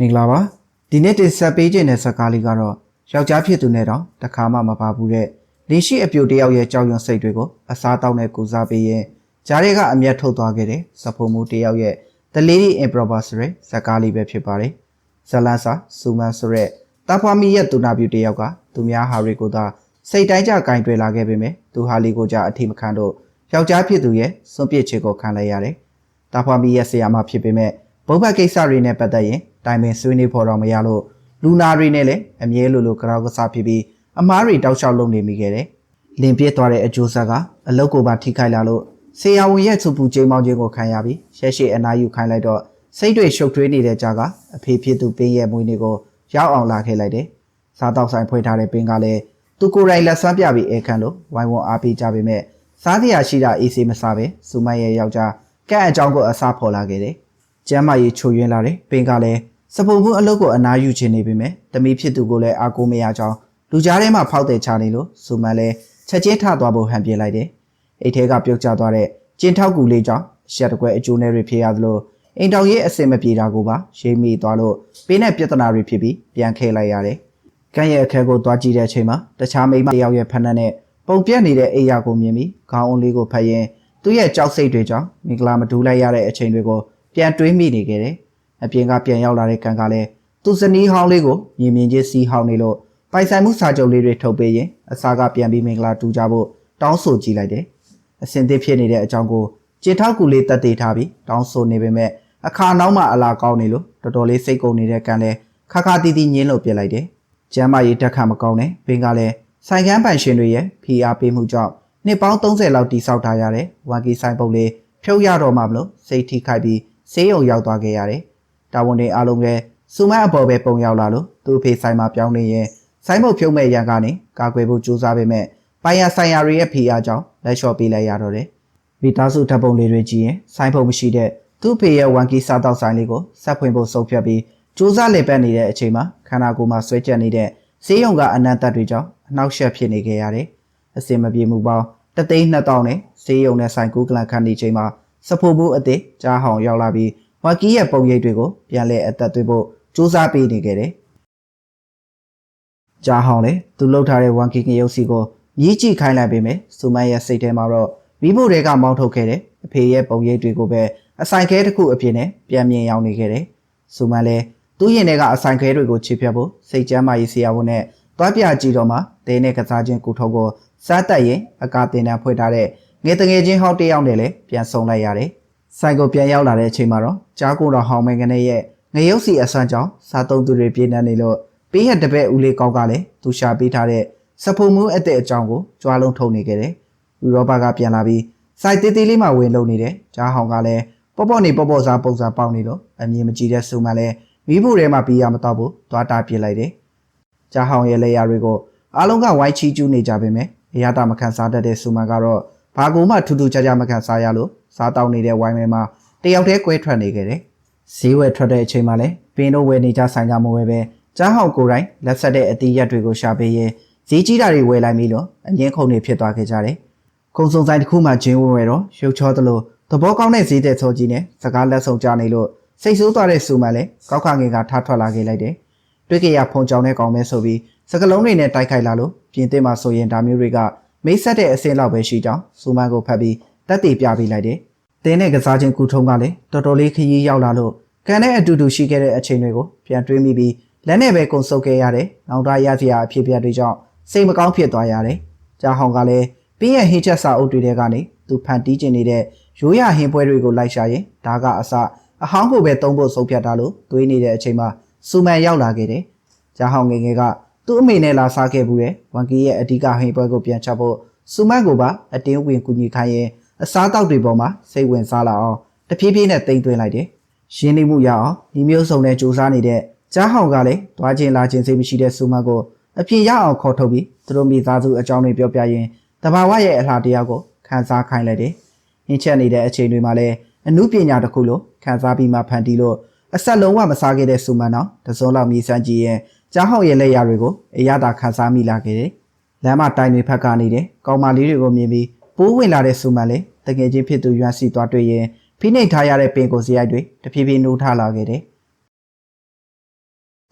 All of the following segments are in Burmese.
မင်္ဂလာပါဒီနေ့တင်ဆက်ပေးခြင်းတဲ့ဇာတ်ကားလေးကတော့ယောက်ျားဖြစ်သူနဲ့တော့တခါမှမပါဘူးတဲ့လင်းရှိအပြိုတယောက်ရဲ့ကြောက်ရွံ့စိတ်တွေကိုအစားတောက်နဲ့ကူစားပေးရင်ဂျားတွေကအမျက်ထုတ်သွားခဲ့တဲ့စဖုံမှုတယောက်ရဲ့ The Lady Improper ဆိုတဲ့ဇာတ်ကားလေးပဲဖြစ်ပါတယ်ဇလန်စာစူမန်ဆိုတဲ့တာဖွာမီရဲ့တူနာပြူတယောက်ကသူများဟာရီကိုသာစိတ်တိုင်းကြကင်တွေ့လာခဲ့ပေမဲ့သူဟာလီကိုကြအထိမခံတော့ယောက်ျားဖြစ်သူရဲ့စွန့်ပစ်ချေကိုခံလိုက်ရတယ်တာဖွာမီရဲ့ဆရာမဖြစ်ပေမဲ့ဘုတ်ဘတ်ကိစ္စတွေနဲ့ပတ်သက်ရင် တိုင်ပင်ဆွေးနွေးဖို့တော့မရလို့လူနာတွေနဲ့လည်းအမြဲလိုလိုကြောက်ကစားဖြစ်ပြီးအမားတွေတောက်လျှောက်လုပ်နေမိခဲ့တယ်။လင်ပြစ်သွားတဲ့အကျိုးဆက်ကအလုတ်ကိုပါထိခိုက်လာလို့ဆေးရဝန်ရဲ့စုပူချိန်မောင်းခြင်းကိုခံရပြီးရှက်ရှိအနာယူခိုင်းလိုက်တော့စိတ်တွေရှုပ်ထွေးနေတဲ့ကြားကအဖေဖြစ်သူပင်းရဲ့မွေးနေ့ကိုရောက်အောင်လာခဲ့လိုက်တယ်။စားတောက်ဆိုင်ဖွင့်ထားတဲ့ပင်းကလည်းသူကိုယ်တိုင်လက်ဆွမ်းပြပြီးအဲခံလို့ဝိုင်းဝန်းအားပေးကြပေမဲ့စားတရားရှိတာအေးစေးမစားပဲစူမတ်ရဲ့ယောက်ျားကန့်အကြောင်းကိုအစားဖော်လာခဲ့တယ်။ကျမ်းမာရေးချိုယွင်းလာတယ်ပင်းကလည်း စပုံမှုအလုပ်ကိုအနာယူခြင်းနေပေမဲ့တမီဖြစ်သူကိုလည်းအားကိုးမရကြောင်းလူကြားထဲမှာဖောက်တဲ့ချနေလို့စူမန်လည်းချက်ချင်းထသွားဖို့ဟန်ပြလိုက်တယ်။အိတ်ထဲကပြုတ်ကျသွားတဲ့ကျင်းထောက်ကူလေးကြောင့်ရှက်တကွဲအကျိုးနဲ့တွေဖြစ်ရသလိုအိမ်တော်ရဲ့အစင်မပြေတာကိုပါရှေးမိသွားလို့ပေးတဲ့ပြဿနာတွေဖြစ်ပြီးပြန်ခဲလိုက်ရတယ်။ကန့်ရဲ့အခက်ကိုသွားကြည့်တဲ့အချိန်မှာတခြားမိန်းမတယောက်ရဲ့ဖက်နှက်နဲ့ပုံပြက်နေတဲ့အိယာကိုမြင်ပြီးခေါင်းအုံးလေးကိုဖတ်ရင်သူ့ရဲ့ကြောက်စိတ်တွေကြောင့်မင်္ဂလာမဒူးလိုက်ရတဲ့အချိန်တွေကိုပြန်တွေးမိနေခဲ့တယ်။ အပြင်ကပြန်ရောက်လာတဲ့ကန်ကလည်းသူ့ဇနီးဟောင်းလေးကိုမြင်မြင်ချင်းစီးဟောင်းနေလို့ပိုင်ဆိုင်မှုစာချုပ်လေးတွေထုတ်ပေးရင်အစားကပြန်ပြီးမင်္ဂလာတူကြဖို့တောင်းဆိုကြည့်လိုက်တယ်။အစင်သစ်ဖြစ်နေတဲ့အကြောင်းကိုကြေထောက်ကူလေးတက်သေးထားပြီးတောင်းဆိုနေပေမဲ့အခါနောက်မှအလာကောင်းနေလို့တော်တော်လေးစိတ်ကုန်နေတဲ့ကန်လည်းခါခါတီးတီးညင်းလို့ပြစ်လိုက်တယ်။ကျမ်းမာရေးတက်ခါမကောင်းနဲ့ဘင်းကလည်းဆိုင်ကန်းပိုင်ရှင်တွေရဲ့ဖိအားပေးမှုကြောင့်နှစ်ပေါင်း30လောက်တိစောက်ထားရတဲ့ဝမ်ကီဆိုင်ပုတ်လေးဖြုတ်ရတော့မှမလို့စိတ်ထိခိုက်ပြီးဆေးရုံရောက်သွားခဲ့ရတယ်။ တာဝန်တွေအားလုံးကစူမတ်အပေါ်ပဲပုံရောက်လာလို့သူ့အဖေဆိုင်မှာပြောင်းနေရင်ဆိုင်မုတ်ဖြုံးမဲ့ရန်ကနေကာကွယ်ဖို့ကြိုးစားပေမဲ့ပိုင်ရဆိုင်ရာတွေရဲ့ဖိအားကြောင့်လက်လျှော့ပေးလိုက်ရတော့တယ်။မိသားစုဓာတ်ပုံလေးတွေကြည့်ရင်ဆိုင်ပုံမရှိတဲ့သူ့ဖေရဲ့ဝန်ကီစားတောက်ဆိုင်လေးကိုဆက်ဖွင့်ဖို့ဆုံးဖြတ်ပြီးစူးစမ်းလေပတ်နေတဲ့အချိန်မှာခန္ဓာကိုယ်မှာဆွဲကျက်နေတဲ့ဆေးရုံကအနံ့တက်တွေကြောင့်အနှောက်အယှက်ဖြစ်နေခဲ့ရတယ်။အစင်မပြေမှုပေါင်းတသိန်း2000နဲ့ဆေးရုံနဲ့ဆိုင်ကူးကလန်ခန့်နေချိန်မှာစဖို့ဘူးအစ်စ်ကြားဟောင်ရောက်လာပြီး ဝါကီရဲ့ပုံရိပ်တွေကိုပြန်လဲအသက်သွေးဖို့စူးစမ်းပေးနေခဲ့တယ်။ကြားဟောင်လေသူလှုပ်ထားတဲ့ဝမ်ကီငရုတ်စီကိုမြည်ကြည့်ခိုင်းလိုက်ပေမဲ့စူမန်ရဲ့စိတ်ထဲမှာတော့မိဖို့တွေကမောင်းထုတ်ခဲ့တယ်။အဖေရဲ့ပုံရိပ်တွေကိုပဲအဆိုင်ခဲတစ်ခုအဖြစ်နဲ့ပြန်မြင်ရောက်နေခဲ့တယ်။စူမန်လည်းသူ့ရင်ထဲကအဆိုင်ခဲတွေကိုချေဖြတ်ဖို့စိတ်ကြမ်းမာရေးဆရာဝန်နဲ့တွားပြကြည့်တော့မှဒဲနဲ့ကစားခြင်းကိုထုတ်ကိုစားတက်ရင်အကာတင်တန်းဖွင့်ထားတဲ့ငယ်တငယ်ချင်းဟောင်းတယောက်နဲ့လည်းပြန်ဆုံလိုက်ရတယ်။ ဆိုင်ကိုပြန်ရောက်လာတဲ့အချိန်မှာတော့ကြားကိုတော်ဟောင်းမင်းကနေရဲ့ငရုတ်စီအဆွမ်းကြောင့်စားသုံးသူတွေပြင်းနေနေလို့ပေးရတပည့်ဦးလေးကောက်ကလည်းသူရှာပေးထားတဲ့စဖုံမှုအတဲ့အကြောင်းကိုကြွားလုံးထုတ်နေခဲ့တယ်။ဥရောပကပြန်လာပြီးစိုက်တေးသေးလေးမှဝင်လုံနေတဲ့ကြားဟောင်းကလည်းပေါ့ပေါ့နေပေါ့ပေါ့စားပုံစားပေါက်နေလို့အမြင်မကြည့်တဲ့ဆူမလည်းမိဖို့ထဲမှာပြီးရမတော့ဘူးသွားတာပြစ်လိုက်တယ်။ကြားဟောင်းရဲ့လက်ရတွေကိုအားလုံးကဝိုင်းချီကျူးနေကြပေမဲ့အရတာမခံစားတတ်တဲ့ဆူမကတော့ ဘာကူမှထူးထူးခြားခြားမခံစားရလို့စားတောက်နေတဲ့ဝိုင်းမဲမှာတယောက်တည်းကွဲထွက်နေခဲ့တယ်။ဈေးဝယ်ထွက်တဲ့အချိန်မှာလည်းပင်တို့ဝယ်နေကြဆိုင်ကြမဝယ်ပဲကြားဟောက်ကိုယ်တိုင်လက်ဆက်တဲ့အသီးရက်တွေကိုရှာပေးရင်ဈေးကြီးတာတွေဝယ်လိုက်ပြီလို့အငင်းခုန်တွေဖြစ်သွားခဲ့ကြတယ်။ခုံစုံဆိုင်တစ်ခုမှဂျင်းဝယ်ဝယ်တော့ရုပ်ချောသလိုသဘောကောင်းတဲ့ဈေးတဲ့ချောကြီးနဲ့စကားလက်ဆောင်ကြနေလို့စိတ်ဆိုးသွားတဲ့ဆူမန်လည်းကောက်ခငင်ကထားထွက်လာခဲ့လိုက်တယ်။တွေ့ကြရဖုန်ကြောင်တဲ့ကောင်ပဲဆိုပြီးစကလုံးတွေနဲ့တိုက်ခိုက်လာလို့ပြင်သစ်မှာဆိုရင်ဒါမျိုးတွေက မိတ်ဆက်တဲ့အဆင့်လောက်ပဲရှိကြောင်းစူမန်ကိုဖတ်ပြီးတက်တည်ပြပေးလိုက်တယ်။တင်းနဲ့ကစားခြင်းကူထုံးကလည်းတော်တော်လေးခရီးရောက်လာလို့ကန်နဲ့အတူတူရှိခဲ့တဲ့အချိန်တွေကိုပြန်တွေးမိပြီးလက်နဲ့ပဲကုံဆုပ်ခဲ့ရတယ်။နောက်သားရစရာအဖြစ်အပျက်တွေကြောင့်စိတ်မကောင်းဖြစ်သွားရတယ်။ကြာဟောင်ကလည်းပြင်းရဲ့ဟင်းချက်စာအုပ်တွေထဲကနေသူဖန်တီးကျင်နေတဲ့ရိုးရဟင်းပွဲတွေကိုလိုက်ရှာရင်ဒါကအစအဟောင်းကိုပဲသုံးဖို့ဆုံးဖြတ်တာလို့တွေးနေတဲ့အချိန်မှာစူမန်ရောက်လာခဲ့တယ်။ကြာဟောင်ငယ်ငယ်က သူ့အမေနဲ့လာစားခဲ့ဘူးတဲ့ဝန်ကီရဲ့အဓိကဟိန်ပွဲကိုပြန်ချဖို့စူမတ်ကိုပါအတင်းဝင်ကူညီခိုင်းရင်အစားတောက်တွေပေါ်မှာစိတ်ဝင်စားလာအောင်တဖြည်းဖြည်းနဲ့တိမ်သွင်းလိုက်တယ်။ရင်းနှီးမှုရအောင်ဒီမျိုးစုံနဲ့စူးစမ်းနေတဲ့ကြားဟောင်ကလည်းတွားချင်းလာချင်းစိတ်မရှိတဲ့စူမတ်ကိုအပြင်ရအောင်ခေါ်ထုတ်ပြီးသူတို့မိသားစုအကြောင်းတွေပြောပြရင်တဘာဝရဲ့အလှတရားကိုခန်းစားခိုင်းလိုက်တယ်။ဟင်းချက်နေတဲ့အချိန်တွေမှာလည်းအမှုပညာတစ်ခုလိုခန်းစားပြီးမှဖန်တီးလို့အဆက်လုံးဝမစားခဲ့တဲ့စူမန်တော့တစုံလောက်မြည်စမ်းကြည့်ရင် ကြားဟောက်ရဲ့လက်ရတွေကိုအရသာခန်းစားမိလာခဲ့တယ်။လမ်းမတိုင်တွေဖက်ကနေတယ်။ကောင်မလေးတွေကိုမြင်ပြီးပိုးဝင်လာတဲ့ဆူမန်လည်းတကယ်ချင်းဖြစ်သူရွှမ်းစီသွားတွေ့ရင်ဖိနှိပ်ထားရတဲ့ပင်ကိုစရိုက်တွေတဖြည်းဖြည်းနှိုးထားလာခဲ့တယ်။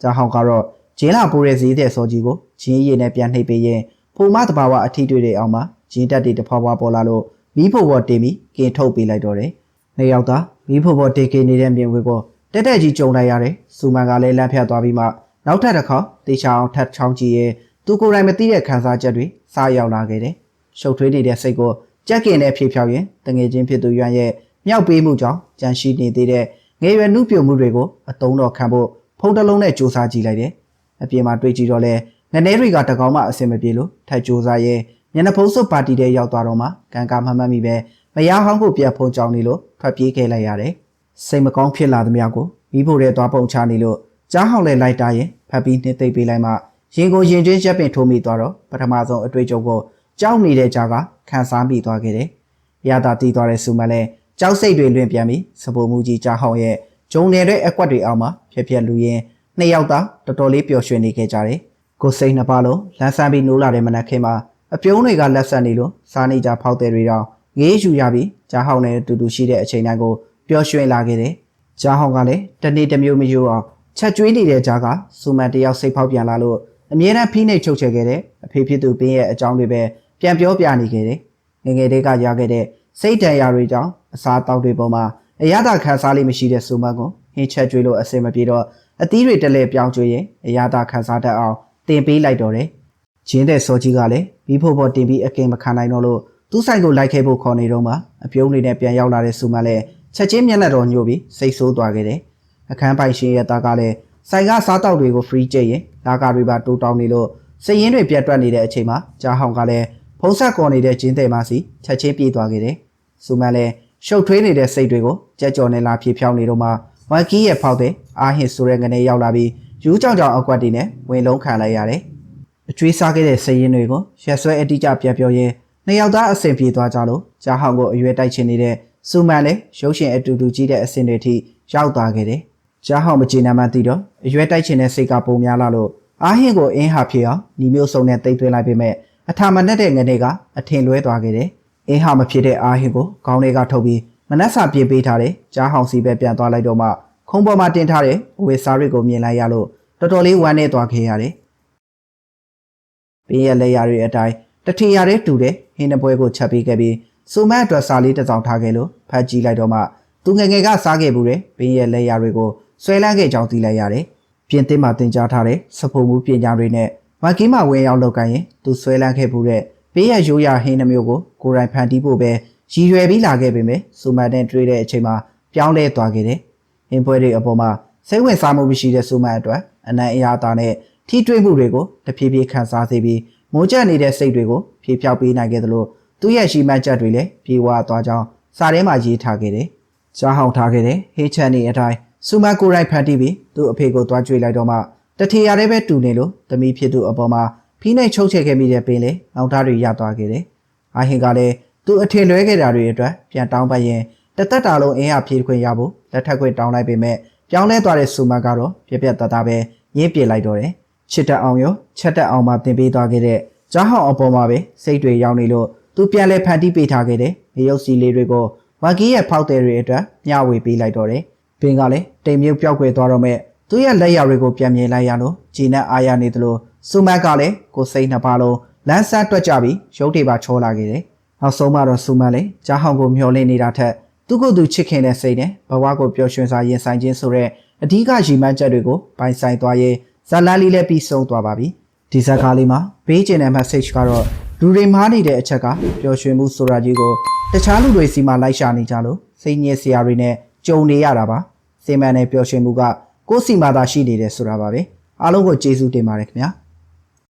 ဂျာဟောင်ကတော့ဂျင်းလာပိုးတဲ့ဈေးတဲ့စောကြီးကိုဂျင်းရည်နဲ့ပြန်နှိပ်ပေးရင်ပုံမတဘာဝအထီးတွေတွေအောင်မှာဂျင်းတက်တွေတစ်ဖွာဖွာပေါ်လာလို့မီးဖို့ပေါ်တင်ပြီးကင်ထုတ်ပေးလိုက်တော့တယ်။နှစ်ယောက်သားမီးဖို့ပေါ်တေကေနေတဲ့မြင်ကွေကိုတက်တက်ကြီးကြုံလိုက်ရတယ်။စူမန်ကလည်းလမ်းဖြတ်သွားပြီးမှ နောက်ထပ်တစ်ခေါက်တေချာအောင်ထပ်ချောင်းကြည့်ရင်သူကိုယ်တိုင်မသိတဲ့ခံစားချက်တွေစရောက်လာခဲ့တယ်။ရှုပ်ထွေးနေတဲ့စိတ်ကိုကြက်ကင်နဲ့ဖြေဖြောက်ရင်တငယ်ချင်းဖြစ်သူရွံ့ရဲ့မြောက်ပေးမှုကြောင့်ကြံရှိနေသေးတဲ့ငယ်ရွယ်နှုပြမှုတွေကိုအတုံးတော်ခံဖို့ဖုံးတစ်လုံးနဲ့စူးစမ်းကြည့်လိုက်တယ်။အပြင်မှာတွေ့ကြည့်တော့လဲငနေတွေကတကောင်မှအဆင်မပြေလို့ထပ်စူးစမ်းရင်ညနေဖုံးစုပ်ပါတီတဲ့ရောက်သွားတော့မှကံကမှတ်မှတ်မိပဲမရဟောင်းကိုပြန်ဖုံးကြောင်းနေလို့ထွက်ပြေးခဲ့လိုက်ရတယ်။စိတ်မကောင်းဖြစ်လာသမျှကိုမိဖို့တဲ့သွားပုံချနေလို့ကြားဟောင်းလဲလိုက်တာရင် ဖပ်ပြီးနှိမ့်သိပ်ပေးလိုက်မှရင်ကိုရင်ချင်းရက်ပင်ထိုးမိသွားတော့ပထမဆုံးအတွေ့အကြုံကိုကြောက်နေတဲ့ကြားကခံစားမိသွားခဲ့တယ်။ရတာတီးသွားတဲ့ဆူမလဲကြောက်စိတ်တွေလွင့်ပြန်ပြီးစပူမှုကြီးကြားဟောင်းရဲ့ဂျုံနေတဲ့အကွက်တွေအောက်မှာဖြက်ဖြက်လူရင်နှစ်ယောက်သားတော်တော်လေးပျော်ရွှင်နေခဲ့ကြတယ်။ကိုစိတ်နှစ်ပါးလုံးလန်းဆန်းပြီးနိုးလာတဲ့မနက်ခင်းမှာအပြုံးတွေကလက်ဆက်နေလို့စားနေကြဖောက်တဲ့တွေတော့ငေးယူရပြီးကြားဟောင်းနဲ့တူတူရှိတဲ့အချိန်တိုင်းကိုပျော်ရွှင်လာခဲ့တယ်။ကြားဟောင်းကလည်းတနေ့တစ်မျိုးမယူအောင် ချက်ကျွေးနေတဲ့ကြားကစူမန်တယောက်စိတ်ဖောက်ပြန်လာလို့အမြဲတမ်းဖိနှိပ်ချုပ်ချယ်ခဲ့တဲ့အဖေဖြစ်သူပင်းရဲ့အကြောင်းတွေပဲပြန်ပြောပြနေခဲ့တယ်။ငယ်ငယ်လေးကရခဲ့တဲ့စိတ်တန်ရာတွေကြောင့်အစားတောက်တွေပေါ်မှာအရသာခံစားလေးမရှိတဲ့စူမန်ကိုဟင်းချက်ကျွေးလို့အစင်မပြေတော့အသီးတွေတလဲပြောင်းကျွေးရင်အရသာခံစားတတ်အောင်တင်ပေးလိုက်တော့တယ်။ဂျင်းတဲ့စောကြီးကလည်းဘီးဖို့ပေါ်တင်ပြီးအကင်မခံနိုင်တော့လို့သူ့ဆိုင်ကိုလိုက်ခဲ့ဖို့ခေါ်နေတော့မှအပြုံးလေးနဲ့ပြန်ရောက်လာတဲ့စူမန်လည်းချက်ချင်းမျက်နှာတော်ညှို့ပြီးစိတ်ဆိုးသွားခဲ့တယ်။ အခန်းပိုင်ရှင်ရဲ့သားကလည်းဆိုင်ကစားတောက်တွေကို free ကျရင်လာကာတွေပါတိုးတောင်းနေလို့စည်ရင်တွေပြတ်တွက်နေတဲ့အချိန်မှာကြားဟောင်ကလည်းဖုံးဆက်ကော်နေတဲ့ဂျင်းတဲ့မစီချက်ချင်းပြေးသွားခဲ့တယ်။စူမန်လည်းရှုပ်ထွေးနေတဲ့စိတ်တွေကိုကြက်ကြော်နေလာဖြေဖြောင်းနေတော့မှဝမ်ကီရဲ့ဖောက်တဲ့အာဟင်ဆိုတဲ့ငနေရောက်လာပြီးယူးကြောင်ကြောင်အကွက်တွေနဲ့ဝင်လုံးခံလိုက်ရတယ်။အကျွေးစားခဲ့တဲ့စည်ရင်တွေကိုရက်ဆွဲအတိအကျပြန်ပြောရင်းနှစ်ယောက်သားအဆင်ပြေသွားကြလို့ကြားဟောင်ကိုအရွယ်တိုက်ချင်နေတဲ့စူမန်လည်းရုပ်ရှင်အတူတူကြီးတဲ့အဆင်တွေထိရောက်သွားခဲ့တယ်။ ကြားဟောင်မကျေနပ်မှသိတော့အရွယ်တိုက်ချင်တဲ့စိတ်ကပုံများလာလို့အာဟင်ကိုအင်းဟာဖြစ်အောင်ညီမျိုးစုံနဲ့တိတ်သွင်းလိုက်ပေမဲ့အထာမနဲ့တဲ့ငနေကအထင်လွဲသွားခဲ့တယ်။အင်းဟာမဖြစ်တဲ့အာဟင်ကိုခေါင်းတွေကထုတ်ပြီးမနှက်စာပြေးပေးထားတဲ့ကြားဟောင်စီပဲပြန်သွားလိုက်တော့မှခုံပေါ်မှာတင်ထားတဲ့ဝေစားတွေကိုမြင်လိုက်ရလို့တော်တော်လေးဝမ်းနေသွားခဲ့ရတယ်။ပင်းရဲ့လက်ရတွေအတိုင်းတထီရတဲ့တူတဲ့ဟင်းနှပွဲကိုချက်ပေးခဲ့ပြီးစူမတ်အတွက်စာလေးတစ်စောင်ထားခဲ့လို့ဖတ်ကြည့်လိုက်တော့မှသူငယ်ငယ်ကစားခဲ့ဘူးတဲ့ပင်းရဲ့လက်ရတွေကို ဆွဲလန်းခဲ့ကြောင်းသိလိုက်ရတယ်။ပြင်သစ်မှာတင်ကြားထားတဲ့စပုံမှုပညာတွေနဲ့မကင်းမဝင်ရောက်လောက်ကန်ရင်သူဆွဲလန်းခဲ့ဘူးတဲ့ပေးရရိုးရဟင်းနှမျိုးကိုကိုယ်တိုင်ဖန်တီးဖို့ပဲရည်ရွယ်ပြီးလာခဲ့ပေမဲ့စူမတ်နဲ့တွေ့တဲ့အချိန်မှာပြောင်းလဲသွားခဲ့တယ်။ဟင်းပွဲတွေအပေါ်မှာစိတ်ဝင်စားမှုမရှိတဲ့စူမတ်အတွက်အနံ့အရာတာနဲ့ထိတွေ့မှုတွေကိုတဖြည်းဖြည်းခံစားစေပြီးမိုးကျနေတဲ့စိတ်တွေကိုဖြေဖြောက်ပေးနိုင်ခဲ့သလိုသူ့ရဲ့ရှိမှတ်ချက်တွေလည်းပြေဝသွားကြောင်းစာထဲမှာရေးထားခဲ့တယ်။ကြားဟောင်ထားခဲ့တဲ့ဟေးချန်နေအတိုင်း စူမတ်ကိုယ်တိုင်ဖန်တီးပြီးသူ့အဖေကိုတွားကြွေလိုက်တော့မှတထေရတဲ့ပဲတူနေလို့သမီးဖြစ်သူအပေါ်မှာဖိနှိပ်ချုပ်ချယ်ခဲ့မိတဲ့ပင်လေနောက်သားတွေရသွားခဲ့တယ်။အာဟင်ကလည်းသူအထင်လွဲခဲ့တာတွေအတွက်ပြန်တောင်းပန်ရင်တသက်တာလုံးအင်းအားဖြည့်ခွင့်ရဖို့လက်ထပ်ခွင့်တောင်းလိုက်ပေမဲ့ပြောင်းလဲသွားတဲ့စူမတ်ကတော့ပြပြတသားပဲရင်းပြလိုက်တော့တယ်။ချစ်တက်အောင်ရောချက်တက်အောင်မှတင်ပေးသွားခဲ့တဲ့ကြားဟောင်အပေါ်မှာပဲစိတ်တွေရောက်နေလို့သူပြန်လဲဖန်တီးပေးထားခဲ့တဲ့ရေရုပ်စီလေးတွေကိုဝါကီးရဲ့ဖောက်တယ်တွေအတွက်မျှဝေပေးလိုက်တော့တယ်။ ပင်ကလည်းတိမ်မြုပ်ပြောက်ွယ်သွားတော့မဲ့သူ့ရဲ့လက်ရတွေကိုပြန်မြင်လိုက်ရလို့ဂျီနက်အားရနေသလိုစူမတ်ကလည်းကိုစိတ်နှစ်ပါးလုံးလမ်းစားတွက်ကြပြီးရုပ်တွေပါချောလာခဲ့တယ်။နောက်ဆုံးမှတော့စူမတ်လည်းကြားဟောင်ကိုမျောလင့်နေတာထက်သူ့ကိုယ်သူချစ်ခင်တဲ့စိတ်နဲ့ဘဝကိုပျော်ရွှင်စွာရင်ဆိုင်ခြင်းဆိုတဲ့အဓိကရည်မှန်းချက်တွေကိုပိုင်ဆိုင်သွားရင်ဇာလန်လေးလည်းပြီးဆုံးသွားပါပြီ။ဒီဇက်ကားလေးမှာဘေးကျင်တဲ့ message ကတော့လူတွေမားနေတဲ့အချက်ကပျော်ရွှင်မှုဆိုတာကြီးကိုတခြားလူတွေစီမှာလိုက်ရှာနေကြလို့စိတ်ညစ်စရာတွေနဲ့ ကြုံနေရတာပါ။စိတ်မှန်တဲ့ပျော်ရွှင်မှုကကိုယ်စီမှာသာရှိနေတယ်ဆိုတာပါပဲအားလုံးကိုကျေးဇူးတင်ပါတယ်ခင်ဗျာ။